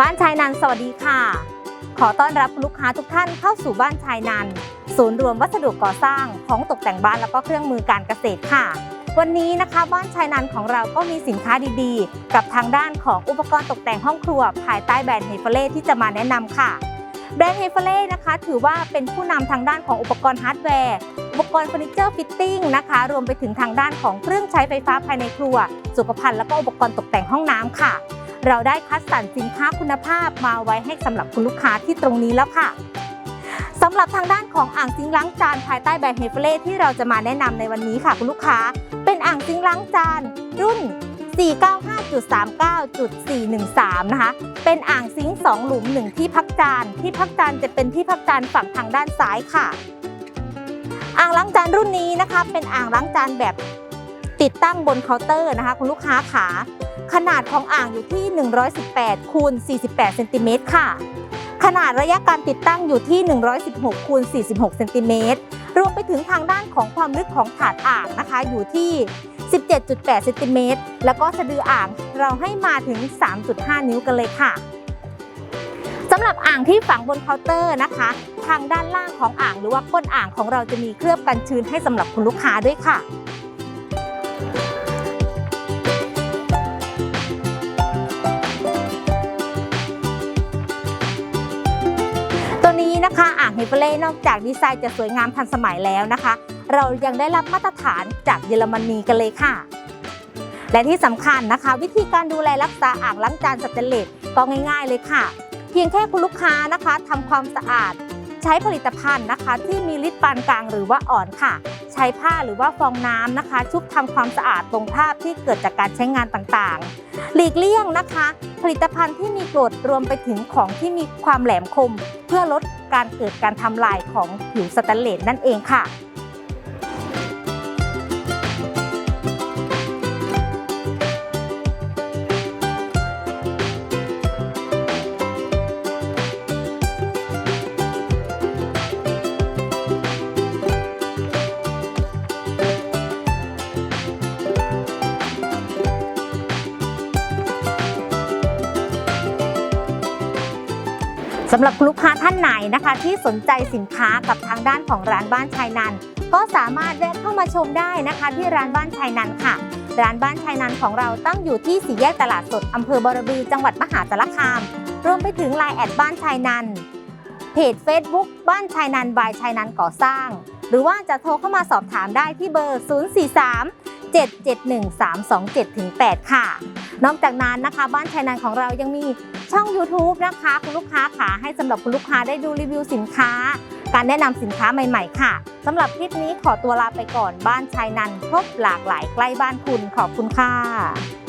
นันสวัสดีค่ะ ขอต้อนรับลูกค้าทุกท่านเข้าสู่บ้านชายนันศูนย์รวมวัสดุก่อสร้างของตกแต่งบ้านแล้วก็เครื่องมือการเกษตรค่ะ วันนี้นะคะบ้านชายนันของเราก็มีสินค้าดีๆ กับทางด้านของอุปกรณ์ตกแต่งห้องครัว ภายใต้แบรนด์เฮฟเล่ที่จะมาแนะนำค่ะ แบรนด์เฮฟเล่นะคะ ถือว่าเป็นผู้นำทางด้านของอุปกรณ์ฮาร์ดแวร์อุปกรณ์เฟอร์นิเจอร์ฟิตติ้งนะคะ รวมไปถึงทางด้านของเครื่องใช้ไฟฟ้าภายในครัว สุขภัณฑ์แล้วก็อุปกรณ์ตกแต่งห้องน้ำค่ะ เราได้คัดสรรสินค้าคุณภาพมาไว้ให้สำหรับคุณลูกค้าที่ตรงนี้แล้วค่ะสำหรับทางด้านของอ่างซิงล้างจานภายใต้แบรนด์เฮฟเล่ที่เราจะมาแนะนำในวันนี้ค่ะคุณลูกค้า เป็นอ่างซิงล้างจาน รุ่น 495.39.413 นะคะ เป็นอ่างซิงค์2หลุม1ที่พักจาน ที่พักจานจะเป็นที่พักจานฝั่งทางด้านซ้ายค่ะ อ่างล้างจานรุ่นนี้นะคะ เป็นอ่างล้างจานแบบติดตั้งบนเคาน์เตอร์นะคะ คุณลูกค้าขา ขนาดของอ่างอยู่ที่ 118คูณ48เซนติเมตรค่ะ ขนาดระยะการติดตั้งอยู่ที่ 116คูณ46เซนติเมตรรวมไปถึงทางด้านของความลึกของถาดอ่างนะคะ อยู่ที่ 17.8เซนติเมตรแล้วก็สะดืออ่างเราให้มาถึง 3.5 นิ้วกันเลยค่ะสำหรับอ่างที่ฝังบนเคาน์เตอร์นะคะ ทางด้านล่างของอ่างหรือว่าก้นอ่างของเราจะมีเคลือบกันชื้นให้สำหรับคุณลูกค้าด้วยค่ะ นะคะอ่างเฮเฟเล่นอกจากดีไซน์จะสวยงามทันสมัยแล้วนะคะ เรายังได้รับมาตรฐานจากเยอรมนีกันเลยค่ะ และที่สำคัญนะคะ วิธีการดูแลรักษาอ่างล้างจานสแตนเลสก็ง่าย ๆ เลยค่ะ เพียงแค่คุณลูกค้านะคะทำความสะอาด ใช้ผลิตภัณฑ์นะคะ ที่มีฤทธิ์ปานกลางหรือว่าอ่อนค่ะ ใช้ผ้าหรือว่าฟองน้ำนะคะ ชุบทำความสะอาดตรงภาพที่เกิดจากการใช้งานต่างๆหลีกเลี่ยงนะคะ ผลิตภัณฑ์ที่มีกรดรวมไปถึงของที่มีความแหลมคม เพื่อลด การเกิดการทำลายของผิวสแตนเลสนั่นเองค่ะ สำหรับลูกค้าท่านไหนนะคะ ที่สนใจสินค้ากับทางด้านของร้านบ้านชายนัน ก็สามารถแวะเข้ามาชมได้นะคะ ที่ร้านบ้านชายนันค่ะ ร้านบ้านชายนันของเราตั้งอยู่ที่สี่แยกตลาดสดอำเภอบรบือจังหวัดมหาสารคาม รวมไปถึงไลน์แอดบ้านชายนันเพจ Facebook บ้านชายนันบายชายนันก่อสร้าง หรือว่าจะโทรเข้ามาสอบถามได้ที่เบอร์ 043 771 327ถึง8ค่ะ นอกจากนั้นนะคะ บ้านชายนันของเรายังมีช่อง YouTube นะคะ คุณลูกค้าขาให้สำหรับคุณลูกค้าได้ดูรีวิวสินค้า การแนะนำสินค้าใหม่ๆ ค่ะสำหรับคลิปนี้ขอตัวลาไปก่อนบ้านชายนันครบหลากหลายใกล้บ้านคุณขอบคุณค่ะ